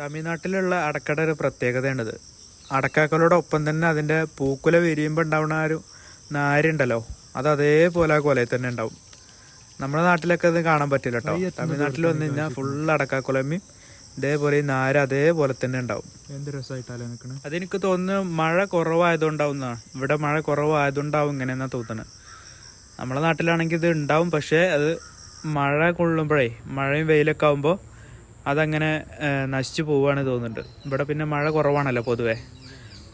തമിഴ്നാട്ടിലുള്ള അടക്കയുടെ ഒരു പ്രത്യേകതയാണിത്. അടക്കാക്കലോടെ ഒപ്പം തന്നെ അതിന്റെ പൂക്കുല വിരിയുമ്പോൾ ഉണ്ടാവുന്ന ആ ഒരു നാരുണ്ടല്ലോ. അത് അതേപോലെ ആ കൊലയിൽ തന്നെ ഉണ്ടാവും. നമ്മുടെ നാട്ടിലൊക്കെ അത് കാണാൻ പറ്റില്ല കേട്ടോ തമിഴ്നാട്ടിൽ വന്നു കഴിഞ്ഞാൽ ഫുൾ അടക്കാക്കുലമ്മയും ഇതേപോലെ ഈ നാര് അതേപോലെ തന്നെ ഉണ്ടാവും. എന്ത് രസമായിട്ടാലേ നിൽക്കണേ അതെനിക്ക് തോന്നുന്നു മഴ കുറവായതുകൊണ്ടാവുന്നതാണ് ഇവിടെ മഴ കുറവായതുകൊണ്ടാവും ഇങ്ങനെയെന്നാ തോന്നുന്നത് നമ്മുടെ നാട്ടിലാണെങ്കിൽ ഇത് ഉണ്ടാവും പക്ഷേ അത് മഴ കൊള്ളുമ്പോഴേ മഴയും വെയിലൊക്കെ ആകുമ്പോൾ അതങ്ങനെ നശിച്ചു പോവുകയാണ് തോന്നുന്നുണ്ട്. ഇവിടെ പിന്നെ മഴ കുറവാണല്ലോ പൊതുവേ.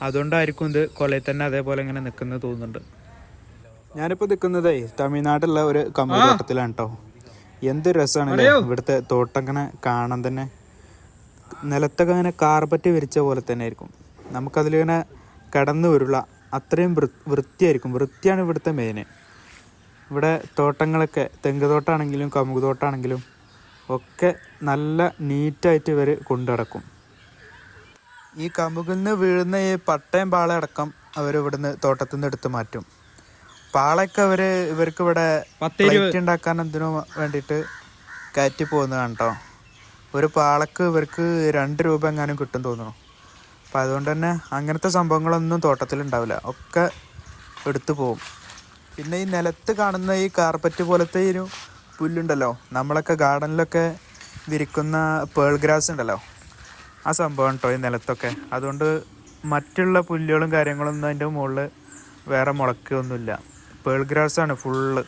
അതുകൊണ്ടായിരിക്കും ഇത് കൊലയിൽ തന്നെ അതേപോലെ ഇങ്ങനെ നിൽക്കുന്നത് തോന്നുന്നുണ്ട്. ഞാനിപ്പോൾ നിൽക്കുന്നതേ തമിഴ്നാട്ടിലുള്ള ഒരു കമ്പനി തോട്ടത്തിലാണ് കേട്ടോ എന്ത് രസമാണ് ഇവിടുത്തെ തോട്ടം ഇങ്ങനെ കാണാൻ തന്നെ. നിലത്തൊക്കെ അങ്ങനെ കാർപ്പറ്റ് വിരിച്ച പോലെ തന്നെ ആയിരിക്കും. നമുക്കതിലിങ്ങനെ കടന്നു വരുള്ള അത്രയും വൃ വൃത്തിയായിരിക്കും. വൃത്തിയാണ് ഇവിടുത്തെ മെയിന് ഇവിടെ തോട്ടങ്ങളൊക്കെ തെങ്ങ് തോട്ടമാണെങ്കിലും കമുക് തോട്ടാണെങ്കിലും ഒക്കെ നല്ല നീറ്റായിട്ട് ഇവർ കൊണ്ടുനടക്കും. ഈ കമുകിൽ നിന്ന് വീഴുന്ന ഈ പട്ടയം പാളയടക്കം അവർ ഇവിടുന്ന് തോട്ടത്തിൽ നിന്ന് എടുത്ത് മാറ്റും. പാളയൊക്കെ അവർ ഇവർക്ക് ഇവിടെ പ്ലേറ്റ് ഉണ്ടാക്കാൻ എന്തിനു വേണ്ടിയിട്ട് കയറ്റി പോകുന്നതാണ് കേട്ടോ. ഒരു പാളക്ക് ഇവർക്ക് രണ്ട് രൂപ എങ്ങാനും കിട്ടും തോന്നുന്നു. അപ്പം അതുകൊണ്ട് തന്നെ അങ്ങനത്തെ സംഭവങ്ങളൊന്നും തോട്ടത്തിൽ ഉണ്ടാവില്ല ഒക്കെ എടുത്തു പോകും. പിന്നെ ഈ നിലത്ത് കാണുന്ന ഈ കാർപ്പറ്റ് പോലത്തെ ഈ ഒരു പുല്ലുണ്ടല്ലോ. നമ്മളൊക്കെ ഗാർഡനിലൊക്കെ വിരിക്കുന്ന പേൾ ഗ്രാസ് ഉണ്ടല്ലോ. ആ സംഭവം കേട്ടോ ഈ നിലത്തൊക്കെ? അതുകൊണ്ട് മറ്റുള്ള പുല്ലുകളും കാര്യങ്ങളൊന്നും അതിന്റെ മുകളിൽ വേറെ മുളക്കൊന്നുമില്ല. Pearl ഗ്രാസാണ് full.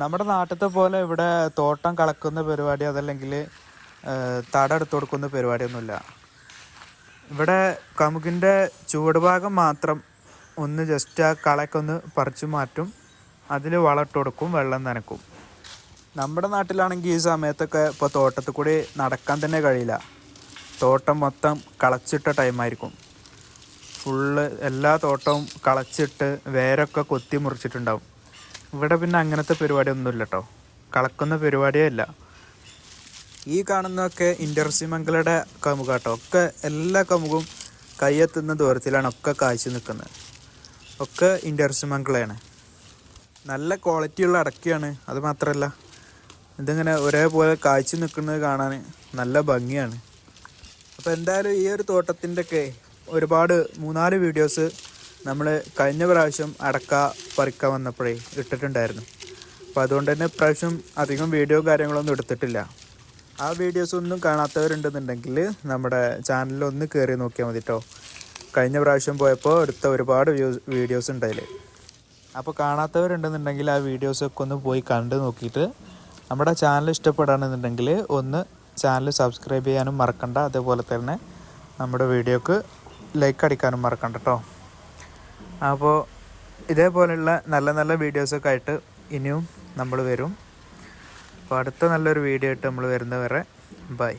നമ്മുടെ നാട്ടിലത്തെ പോലെ ഇവിടെ തോട്ടം കളക്കുന്ന പരിപാടി അതല്ലെങ്കിൽ തട എടുത്ത് കൊടുക്കുന്ന പരിപാടിയൊന്നുമില്ല. ഇവിടെ കമുകിന്റെ ചുവടുഭാഗം മാത്രം ഒന്ന് ജസ്റ്റ് ആ കളയൊക്കെ പറിച്ചു മാറ്റും. അതിൽ വളമിട്ട് കൊടുക്കും വെള്ളം നനക്കും. നമ്മുടെ നാട്ടിലാണെങ്കിൽ ഈ സമയത്തൊക്കെ ഇപ്പോൾ തോട്ടത്തിൽ കൂടി നടക്കാൻ തന്നെ കഴിയില്ല. തോട്ടം മൊത്തം കളച്ചിട്ട ടൈമായിരിക്കും ഫുള്ള് എല്ലാ തോട്ടവും കളച്ചിട്ട് വേരൊക്കെ കൊത്തി മുറിച്ചിട്ടുണ്ടാവും. ഇവിടെ പിന്നെ അങ്ങനത്തെ പരിപാടിയൊന്നുമില്ല കേട്ടോ കളക്കുന്ന പരിപാടിയേ ഇല്ല. ഈ കാണുന്നതൊക്കെ ഇന്റർസിമംഗലയുടെ കമുക കേട്ടോ ഒക്കെ എല്ലാ കമുകും കയ്യെത്തുന്ന ദൂരത്തിലാണ് ഒക്കെ കാഴ്ച നിൽക്കുന്നത്. ഒക്കെ ഇന്റർസിമംഗലയാണ് നല്ല ക്വാളിറ്റിയുള്ള അടക്കയാണ്. അത് മാത്രമല്ല ഇതിങ്ങനെ ഒരേപോലെ കാഴ്ച നിൽക്കുന്നത് കാണാൻ നല്ല ഭംഗിയാണ്. അപ്പോൾ എന്തായാലും ഈ ഒരു തോട്ടത്തിന്റെയൊക്കെ ഒരുപാട് മൂന്നാൽ വീഡിയോസ് നമ്മൾ കഴിഞ്ഞ പ്രാവശ്യം അടക്ക പറിക്കാൻ വന്നപ്പോഴേ ഇട്ടിട്ടുണ്ടായിരുന്നു. അപ്പോൾ അതുകൊണ്ട് തന്നെ ഇപ്രാവശ്യം അധികം വീഡിയോ കാര്യങ്ങളൊന്നും എടുത്തിട്ടില്ല. ആ വീഡിയോസ് ഒന്നും കാണാത്തവരുണ്ടെന്നുണ്ടെങ്കിൽ നമ്മുടെ ചാനലിൽ ഒന്ന് കയറി നോക്കിയാൽ മതി കേട്ടോ കഴിഞ്ഞ പ്രാവശ്യം പോയപ്പോൾ എടുത്ത ഒരുപാട് വീഡിയോസ് ഉണ്ടായില്ലേ അപ്പോൾ കാണാത്തവരുണ്ടെന്നുണ്ടെങ്കിൽ ആ വീഡിയോസൊക്കെ ഒന്ന് പോയി കണ്ട് നോക്കിയിട്ട് നമ്മുടെ ചാനൽ ഇഷ്ടപ്പെടുകയാണെന്നുണ്ടെങ്കിൽ ഒന്ന് ചാനൽ സബ്സ്ക്രൈബ് ചെയ്യാനും മറക്കണ്ട. അതേപോലെ തന്നെ നമ്മുടെ വീഡിയോക്ക് ലൈക്ക് അടിക്കാനും മറക്കണ്ട കേട്ടോ അപ്പോൾ ഇതേപോലെയുള്ള നല്ല നല്ല വീഡിയോസൊക്കെ ആയിട്ട് ഇനിയും നമ്മൾ വരും. അപ്പോൾ അടുത്ത നല്ലൊരു വീഡിയോ ആയിട്ട് നമ്മൾ വരുന്നവരെ ബൈ